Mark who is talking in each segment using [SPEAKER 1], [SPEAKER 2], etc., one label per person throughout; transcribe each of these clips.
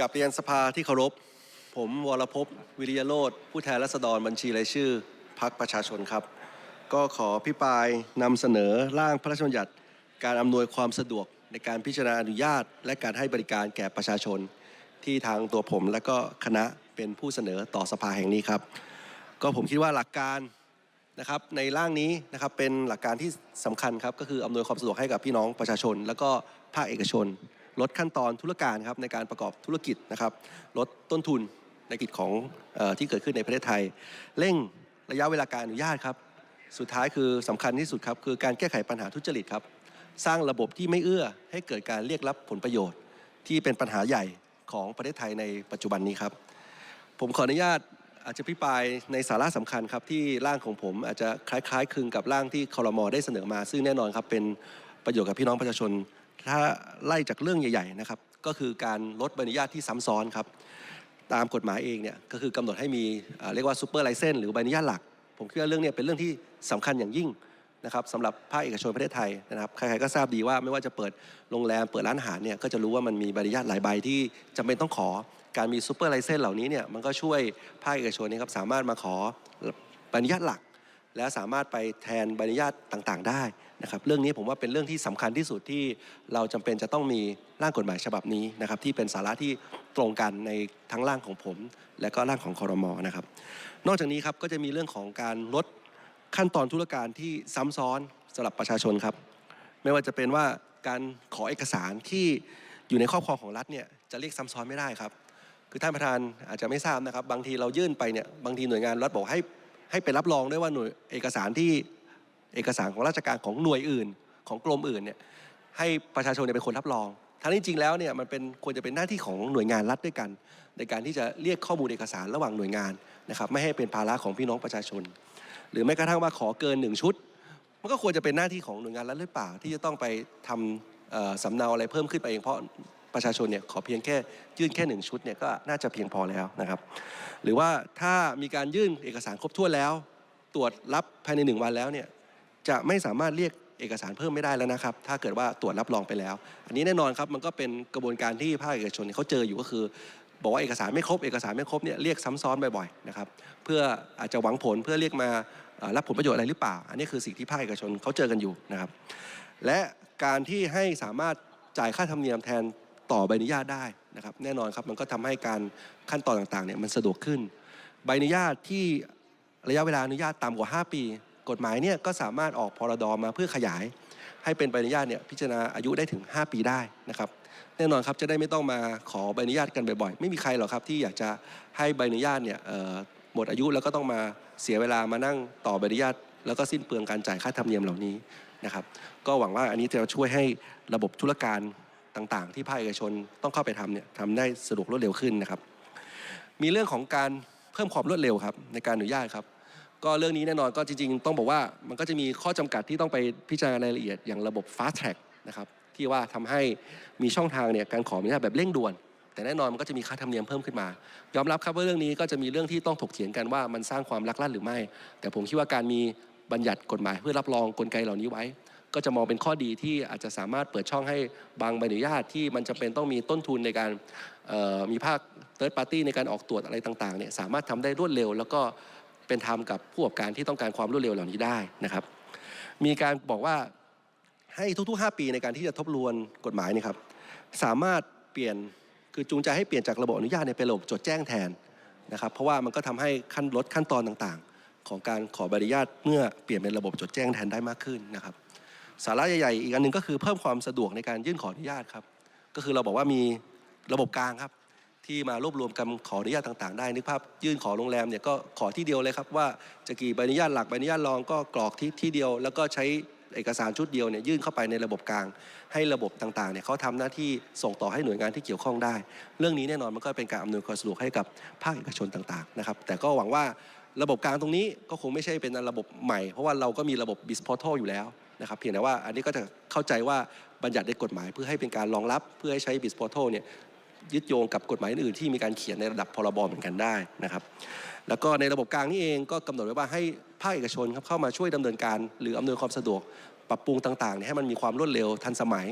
[SPEAKER 1] กับเรียนสภาที่เคารพ ผมวรพวิริยโรธผู้แทนรัษฎรบัญชีรายชื่อพักประชาชนครับ ก็ขอพิปรายนำเสนอร่างพระราชบัญญัติ การอำนวยความสะดวกในการพิจารณาอนุญาต และการให้บริการแก่ประชาชน ที่ทางตัวผมและก็คณะเป็นผู้เสนอต่อสภาแห่งนี้ครับ ก็ผมคิดว่าหลักการนะครับในร่างนี้นะครับเป็นหลักการที่สำคัญครับก็คืออำนวยความสะดวกให้กับพี่น้องประชาชน แล้วก็ภาคเอกชน ลดขั้นตอนธุรการครับในการประกอบธุรกิจนะครับ ลดต้นทุนในกิจของออที่เกิดขึ้นในประเทศไทย เร่งระยะเวลาการอนุญาตครับ สุดท้ายคือสำคัญที่สุดครับคือการแก้ไขปัญหาทุจริตครับ สร้างระบบที่ไม่เอื้อให้เกิดการเรียกรับผลประโยชน์ ที่เป็นปัญหาใหญ่ของประเทศไทยในปัจจุบันนี้ครับ ผมขออนุญาตอาจจะพิปรายในสาระสำคัญครับที่ร่างของผมอาจจะคล้ายๆคลึงกับร่างที่คอรมอได้เสนอมา ซึ่งแน่นอนครับเป็นประโยชน์กับพี่น้องประชาชน ถ้าไล่จากเรื่องใหญ่ๆนะครับก็คือการลดใบอนุญาตที่ซ้ำซ้อนครับตามกฎหมายเองเนี่ยก็คือกำหนดให้มีเรียกว่าซูเปอร์ไลเซนหรือใบอนุญาตหลัก ผมคิดว่าเรื่องนี้เป็นเรื่องที่สำคัญอย่างยิ่งนะครับสำหรับภาคเอกชนประเทศไทยนะครับใครๆก็ทราบดีว่าไม่ว่าจะเปิดโรงแรมเปิดร้านอาหารเนี่ยก็จะรู้ว่ามันมีใบอนุญาตหลายใบที่จำเป็นต้องขอการมีซูเปอร์ไลเซนเหล่านี้เนี่ยมันก็ช่วยภาคเอกชนเนยครับสามารถมาขอใบอนุญาตหลัก และสามารถไปแทนใบอนุญาตต่างๆ ได้นะครับ เรื่องนี้ผมว่าเป็นเรื่องที่สำคัญที่สุดที่เราจำเป็นจะต้องมีร่างกฎหมายฉบับนี้นะครับ ที่เป็นสาระที่ตรงกันในทั้งร่างของผม และก็ร่างของคอรมอนะครับ นอกจากนี้ครับก็จะมีเรื่องของการลดขั้นตอนธุรการที่ซ้ำซ้อนสำหรับประชาชนครับ ไม่ว่าจะเป็นว่าการขอเอกสารที่อยู่ในครอบครองของรัฐเนี่ยจะเรียกซ้ำซ้อนไม่ได้ครับ คือท่านประธานอาจจะไม่ทราบนะครับ บางทีเรายื่นไปเนี่ยบางทีหน่วยงานรัฐบอกให้ ให้ไปรับรองด้วยว่าหน่วยเอกสารที่เอกสารของราชการของหน่วยอื่น ของกรมอื่นเนี่ยให้ประชาชนเนี่ยเป็นคนรับรองทั้งที่จริงแล้วเนี่ยมันเป็นควรจะเป็นหน้าที่ของหน่วยงานรัฐด้วยกัน ในการที่จะเรียกข้อมูลเอกสารระหว่างหน่วยงานนะครับไม่ให้เป็นภาระของพี่น้องประชาชน หรือแม้กระทั่งว่าขอเกินหนึ่งชุด มันก็ควรจะเป็นหน้าที่ของหน่วยงานรัฐหรือเปล่า ที่จะต้องไปทำเอ่อสำเนาอะไรเพิ่มขึ้นไปเองเพราะ ประชาชนเนี่ยขอเพียงแค่ยื่นแค่หนึ่งชุดเนี่ยก็น่าจะเพียงพอแล้วนะครับ หรือว่าถ้ามีการยื่นเอกสารครบถ้วนแล้ว ตรวจรับภายในหนึ่งวันแล้วเนี่ยจะไม่สามารถเรียกเอกสารเพิ่มไม่ได้แล้วนะครับ ถ้าเกิดว่าตรวจรับรองไปแล้ว อันนี้แน่นอนครับมันก็เป็นกระบวนการที่ภาคเอกชนเขาเจออยู่ก็คือ บอกว่าเอกสารไม่ครบเอกสารไม่ครบเนี่ยเรียกซ้ำซ้อนบ่อยๆนะครับเพื่ออาจจะหวังผลเพื่อเรียกมารับผลประโยชน์อะไรหรือเปล่า อันนี้คือสิ่งที่ภาคเอกชนเขาเจอกันอยู่นะครับ และการที่ให้สามารถจ่ายค่าธรรมเนียมแทน ต่อใบอนุญาตได้นะครับแน่นอนครับมันก็ทำให้การขั้นตอนต่างๆเนี่ยมันสะดวกขึ้น ใบอนุญาตที่ระยะเวลาอนุญาตต่ำกว่า 5 ปี กฎหมายเนี่ยก็สามารถออกพรดมาเพื่อขยาย ให้เป็นใบอนุญาตเนี่ยพิจารณาอายุได้ถึง 5 ปีได้นะครับแน่นอนครับจะได้ไม่ต้องมาขอใบอนุญาตกันบ่อยๆ ไม่มีใครหรอกครับที่อยากจะให้ใบอนุญาตเนี่ยหมดอายุแล้วก็ต้องมาเสียเวลามานั่งต่อใบอนุญาต แล้วก็สิ้นเปลืองการจ่ายค่าธรรมเนียมเหล่านี้นะครับก็หวังว่าอันนี้จะช่วยให้ระบบธุรการ ต่างๆ ที่ภาคเอกชนต้องเข้าไปทำเนี่ยทำได้สะดวกรวดเร็วขึ้นนะครับ มีเรื่องของการเพิ่มความรวดเร็วครับในการอนุญาตครับก็เรื่องนี้แน่นอนก็จริงๆ ต้องบอกว่ามันก็จะมีข้อจำกัดที่ต้องไปพิจารณารายละเอียดอย่างระบบ fast track นะครับที่ว่าทำให้มีช่องทางเนี่ยการขออนุญาตแบบเร่งด่วน แต่แน่นอนมันก็จะมีค่าธรรมเนียมเพิ่มขึ้นมา ยอมรับครับว่าเรื่องนี้ก็จะมีเรื่องที่ต้องถกเถียงกันว่ามันสร้างความลักลั่นหรือไม่ แต่ผมคิดว่าการมีบัญญัติกฎหมายเพื่อรับรองกลไกเหล่านี้ไว้ ก็จะมองเป็นข้อดีที่อาจจะสามารถเปิดช่องให้บางใบอนุญาตที่มันจะเป็นต้องมีต้นทุนในการมีภาค third party ในการออกตรวจอะไรต่างๆเนี่ยสามารถทำได้รวดเร็ว แล้วก็เป็นธรรมกับผู้ประกอบการที่ต้องการความรวดเร็วเหล่านี้ได้นะครับ มีการบอกว่าให้ทุก ๆ 5 ปีในการที่จะทบทวนกฎหมายเนยครับสามารถเปลี่ยนคือจูงใจให้เปลี่ยนจากระบบอนุญาตเนี่ยเป็นระบบจดแจ้งแทนนะครับ เพราะว่ามันก็ทำให้ขั้นลดขั้นตอนต่างๆ ของการขอใบอนุญาตเมื่อเปลี่ยนเป็นระบบจดแจ้งแทนได้มากขึ้นนะครับ สาระใหญ่ๆ อีกอันหนึ่งก็คือเพิ่มความสะดวกในการยื่นขออนุญาตครับ ก็คือเราบอกว่ามีระบบกลางครับ ที่มารวบรวมคำขออนุญาตต่างๆ ได้นึกภาพยื่นขอโรงแรมเนี่ยก็ขอที่เดียวเลยครับว่าจะกี่ใบอนุญาตหลักใบอนุญาตรองก็กรอกที่ที่เดียว แล้วก็ใช้เอกสารชุดเดียวเนี่ยยื่นเข้าไปในระบบกลาง ให้ระบบต่างๆเนี่ยเขาทำหน้าที่ส่งต่อให้หน่วยงานที่เกี่ยวข้องได้ เรื่องนี้แน่นอนมันก็เป็นการอำนวยความสะดวกให้กับภาคเอกชนต่างๆนะครับแต่ก็หวังว่าระบบกลางตรงนี้ก็คงไม่ใช่เป็นระบบใหม่ เพราะว่าเราก็มีระบบ BIS Portal อยู่แล้ว นะครับเพียงแต่ว่าอันนี้ก็จะเข้าใจว่าบัญญัติในกฎหมาย เพื่อให้เป็นการรองรับเพื่อให้ใช้ BIS Portal เนี่ยยึดโยงกับกฎหมายอื่นที่มีการเขียนในระดับพรบเหมือนกันได้นะครับ แล้วก็ในระบบกลางนี่เองก็กำหนดไว้ว่าให้ภาคเอกชนครับเข้ามาช่วยดำเนินการ หรืออำนวยความสะดวกปรับปรุงต่างๆเนี่ยให้มันมีความรวดเร็วทันสมัย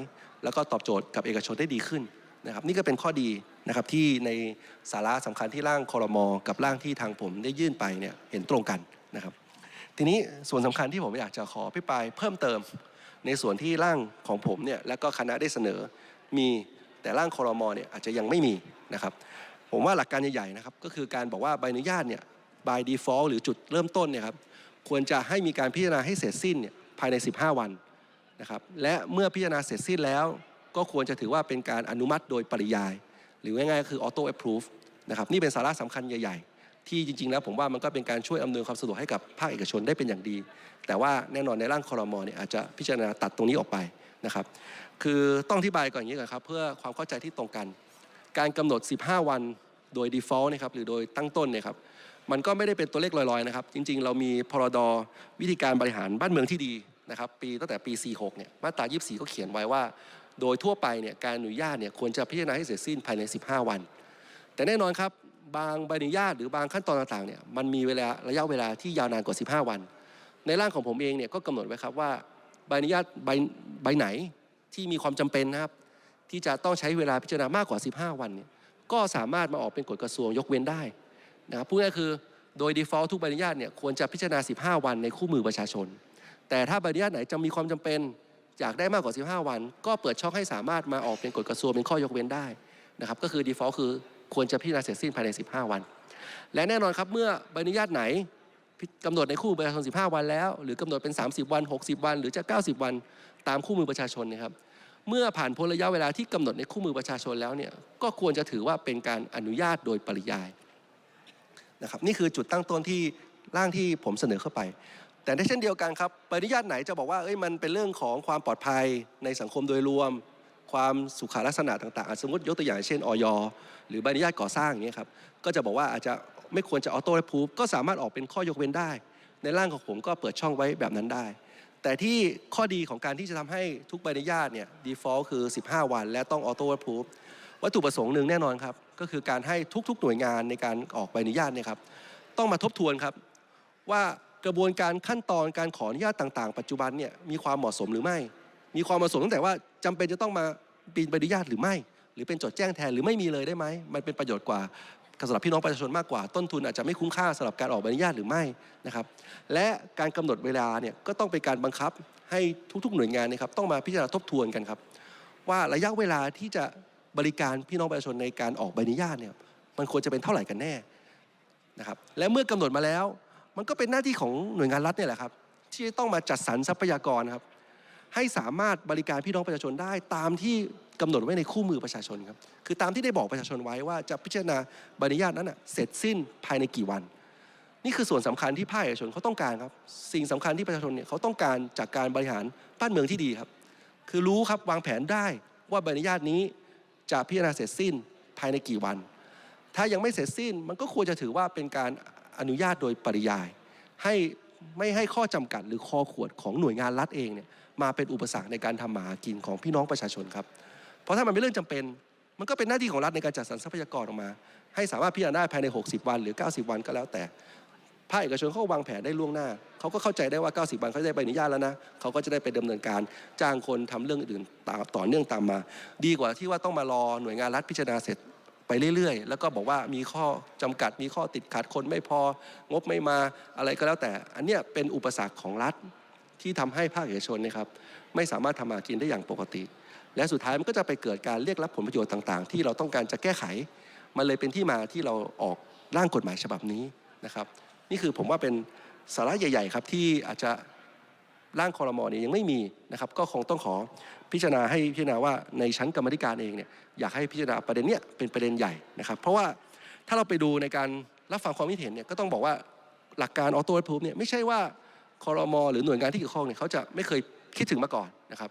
[SPEAKER 1] แล้วก็ตอบโจทย์กับเอกชนได้ดีขึ้นนะครับนี่ก็เป็นข้อดีนะครับที่ในสาระสำคัญที่ร่างคอรมอกับร่างที่ทางผมได้ยื่นไปเนี่ยเห็นตรงกันนะครับ ทีนี้ส่วนสำคัญที่ผมอยากจะขอพิปรายเพิ่มเติม ในส่วนที่ร่างของผมเนี่ยและก็คณะได้เสนอมีแต่ร่างคอรมอเนี่ยอาจจะยังไม่มีนะครับผมว่าหลักการใหญ่ๆนะครับก็คือการบอกว่าใบอนุญาตเนี่ย by default หรือจุดเริ่มต้นเนี่ยครับควรจะให้มีการพิจารณาให้เสร็จสิ้นเนี่ยภายใน 15 วันนะครับและเมื่อพิจารณาเสร็จสิ้นแล้ว ก็ควรจะถือว่าเป็นการอนุมัติโดยปริยาย หรือง่ายๆก็คือ auto approve นะครับนี่เป็นสาระสำคัญใหญ่ๆ ที่จริง ๆ แล้วผมว่ามันก็เป็นการช่วยอำนวยความสะดวกให้กับภาคเอกชนได้เป็นอย่างดี แต่ว่าแน่นอนในร่างคอรมอเนี่ยอาจจะพิจารณาตัดตรงนี้ออกไปนะครับ คือต้องอธิบายก่อนอย่างนี้ก่อนครับเพื่อความเข้าใจที่ตรงกัน การกำหนด 15 วันโดย default นะครับหรือโดยตั้งต้นเนี่ยครับมันก็ไม่ได้เป็นตัวเลขลอยๆนะครับ จริง ๆ เรามีพรดวิธีการบริหารบ้านเมืองที่ดีนะครับ ปีตั้งแต่ปี 46 เนี่ยมาตรา 24 ก็เขียนไว้ว่า โดยทั่วไปเนี่ยการอนุญาตเนี่ยควรจะพิจารณาให้เสร็จสิ้นภายใน 15 วัน แต่แน่นอนครับ บางใบอนุญาตหรือบางขั้นตอนต่างๆเนี่ยมันมีเวลาระยะเวลาที่ยาวนานกว่า 15 วัน ในร่างของผมเองเนี่ยก็กำหนดไว้ครับว่าใบอนุญาตใบใบไหนที่มีความจำเป็นนะครับที่จะต้องใช้เวลาพิจารณามากกว่า 15 วันเนี่ยก็สามารถมาออกเป็นกฎกระทรวงยกเว้นได้นะครับพูดง่ายคือโดย default ทุกใบอนุญาตเนี่ยควรจะพิจารณา 15 วันในคู่มือประชาชน แต่ถ้าใบอนุญาตไหนจะมีความจำเป็นอยากได้มากกว่า 15 วัน ก็เปิดช่องให้สามารถมาออกเป็นกฎกระทรวงเป็นข้อยกเว้นได้นะครับก็คือ default คือ ควรจะพิจารณาเสร็จสิ้นภายใน 15 วัน และแน่นอนครับเมื่อใบอนุญาตไหนกำหนดในคู่มือประชาชน 15 วันแล้ว หรือกำหนดเป็น 30 วัน 60 วัน หรือจะ 90 วันตามคู่มือประชาชนนะครับเมื่อผ่านพ้นระยะเวลาที่กำหนดในคู่มือประชาชนแล้วเนี่ยก็ควรจะถือว่าเป็นการอนุญาตโดยปริยายนะครับนี่คือจุดตั้งต้นที่ร่างที่ผมเสนอเข้าไป แต่ในเช่นเดียวกันครับใบอนุญาตไหนจะบอกว่าเอ้ยมันเป็นเรื่องของความปลอดภัยในสังคมโดยรวม ความสุขาลักษณะต่างๆ สมมติยกตัวอย่างเช่นออยหรือใบอนุญาตก่อสร้างอย่างเงี้ยครับ ก็จะบอกว่าอาจจะไม่ควรจะออโต้และพูฟก็สามารถออกเป็นข้อยกเว้นได้ ในร่างของผมก็เปิดช่องไว้แบบนั้นได้ แต่ที่ข้อดีของการที่จะทำให้ทุกใบอนุญาตเนี่ย default คือ 15 วัน และต้องออโต้และพูฟวัตถุประสงค์หนึ่งแน่นอนครับ ก็คือการให้ทุกๆหน่วยงานในการออกใบอนุญาตเนี่ยครับต้องมาทบทวนครับว่ากระบวนการขั้นตอนการขออนุญาตต่าง ๆ ปัจจุบันเนี่ยมีความเหมาะสมหรือไม่ มีความเหมาะสมตั้งแต่ว่าจำเป็นจะต้องมาปีนใบอนุญาตหรือไม่ หรือเป็นจดแจ้งแทนหรือไม่มีเลยได้ไหมมันเป็นประโยชน์กว่าสำหรับพี่น้องประชาชนมากกว่าต้นทุนอาจจะไม่คุ้มค่าสำหรับการออกใบอนุญาตหรือไม่นะครับและการกำหนดเวลาเนี่ยก็ต้องเป็นการบังคับให้ทุกๆ หน่วยงานนะครับต้องมาพิจารณาทบทวนกันครับ ว่าระยะเวลาที่จะบริการพี่น้องประชาชนในการออกใบอนุญาตเนี่ยมันควรจะเป็นเท่าไหร่กันแน่นะครับและเมื่อกำหนดมาแล้ว มันก็เป็นหน้าที่ของหน่วยงานรัฐเนี่ยแหละครับที่ต้องมาจัดสรรทรัพยากรครับ ให้สามารถบริการพี่น้องประชาชนได้ตามที่กำหนดไว้ในคู่มือประชาชนครับคือตามที่ได้บอกประชาชนไว้ว่าจะพิจารณาใบอนุญาตนั้นนะเสร็จสิ้นภายในกี่วัน นี่คือส่วนสำคัญที่ภาคเอกชนเขาต้องการครับ สิ่งสำคัญที่ประชาชนเนี่ยเขาต้องการจากการบริหารบ้านเมืองที่ดีครับ คือรู้ครับวางแผนได้ว่าใบอนุญาตนี้จะพิจารณาเสร็จสิ้นภายในกี่วัน ถ้ายังไม่เสร็จสิ้นมันก็ควรจะถือว่าเป็นการอนุญาตโดยปริยาย ให้ ไม่ให้ข้อจำกัด หรือข้อขวดของหน่วยงานรัฐเองเนี่ยมาเป็นอุปสรรคในการทำมาหากินของพี่น้องประชาชนครับ เพราะถ้ามันเป็นเรื่องจำเป็น มันก็เป็นหน้าที่ของรัฐในการจัดสรรทรัพยากรออกมา ให้สามารถพิจารณาได้ภายใน 60 วันหรือ 90 วันก็แล้วแต่ภาคเอกชนเขาก็วางแผนได้ล่วงหน้า เขาก็เข้าใจได้ว่า 90 วันเขาได้ใบอนุญาตแล้วนะ เขาก็จะได้ไปดำเนินการจ้างคนทำเรื่องอื่นต่อเนื่องตามมา ดีกว่าที่ว่าต้องมารอหน่วยงานรัฐพิจารณาเสร็จ ไปเรื่อยๆ แล้วก็บอกว่ามีข้อจำกัดมีข้อติดขัดคนไม่พองบไม่มาอะไรก็แล้วแต่ อันเนี้ยเป็นอุปสรรคของรัฐที่ทำให้ภาคเอกชนนะครับไม่สามารถทำมาหากินได้อย่างปกติ และสุดท้ายมันก็จะไปเกิดการเรียกรับผลประโยชน์ต่างๆ ที่เราต้องการจะแก้ไข มันเลยเป็นที่มาที่เราออกร่างกฎหมายฉบับนี้นะครับ นี่คือผมว่าเป็นสาระใหญ่ ๆ ครับที่อาจจะ ร่างคอรมอเนี่ยยังไม่มีนะครับก็คงต้องขอพิจารณาให้พิจารณาว่าในชั้นกรรมธิการเองเนี่ยอยากให้พิจารณาประเด็นเนี้ยเป็นประเด็นใหญ่นะครับ เพราะว่าถ้าเราไปดูในการรับฟังความคิดเห็นเนี่ยก็ต้องบอกว่าหลักการออโต้พูฟเนี่ยไม่ใช่ว่าคอรมอหรือหน่วยงานที่เกี่ยวข้องเนี่ยเขาจะไม่เคยคิดถึงมาก่อนนะครับ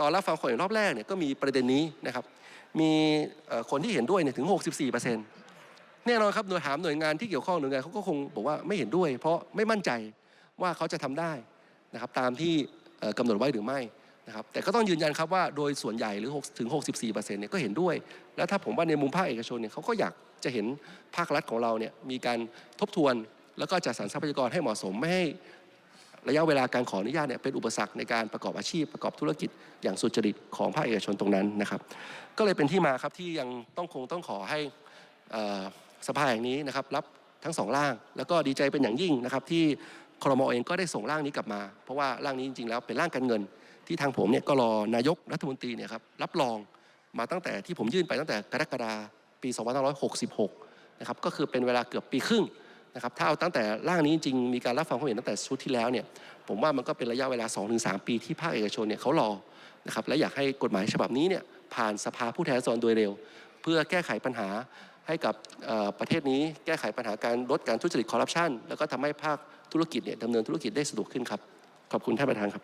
[SPEAKER 1] ตอนรับฟังความเห็นรอบแรกเนี่ยก็มีประเด็นนี้นะครับมีคนที่เห็นด้วยเนี่ยถึง 64%แน่นอนครับหน่วยถามหน่วยงานที่เกี่ยวข้องหน่วยงานเขาก็คงบอกว่าไม่เห็นด้วย เพราะไม่มั่นใจว่าเขาจะทำได้ นะครับตามที่เอ่อกำหนดไว้หรือไม่นะครับแต่ก็ต้องยืนยันครับว่าโดยส่วนใหญ่หรือ6ถึง 64%เนี่ยก็เห็นด้วย แล้วถ้าผมว่าในมุมภาคเอกชนเนี่ยเขาก็อยากจะเห็นภาครัฐของเราเนี่ยมีการทบทวน แล้วก็จัดสรรทรัพยากรให้เหมาะสมไม่ให้
[SPEAKER 2] ระยะเวลาการขออนุญาตเนี่ยเป็นอุปสรรคในการประกอบอาชีพประกอบธุรกิจอย่างสุจริตของภาคเอกชนตรงนั้นนะครับ ก็เลยเป็นที่มาครับที่ยังต้องคงต้องขอให้สภาแห่งนี้นะครับรับทั้งสองร่าง แล้วก็ดีใจเป็นอย่างยิ่งนะครับที่ ครมอเองก็ได้ส่งร่างนี้กลับมา เพราะว่าร่างนี้จริงๆแล้วเป็นร่างการเงิน ที่ทางผมเนี่ยก็รอนายกรัฐมนตรีเนี่ยครับรับรองมาตั้งแต่ที่ผมยื่นไปตั้งแต่กรกฎาปี 2566 นะครับก็คือเป็นเวลาเกือบปีครึ่งนะครับถ้าเอาตั้งแต่ร่างนี้จริงมีการรับฟังความเห็นตั้งแต่ชุดที่แล้วเนี่ยผมว่ามันก็เป็นระยะเวลา 2-3 ปีที่ภาคเอกชนเนี่ยเขารอนะครับและอยากให้กฎหมายฉบับนี้เนี่ยผ่านสภาผู้แทนราษฎรโดยเร็ว เพื่อแก้ไขปัญหาให้กับประเทศนี้แก้ไขปัญหาการลดการทุจริตคอร์รัปชันแล้วก็ทำให้ภาค ธุรกิจเนี่ยดำเนินธุรกิจได้สะดวกขึ้นครับ ขอบคุณท่านประธานครับ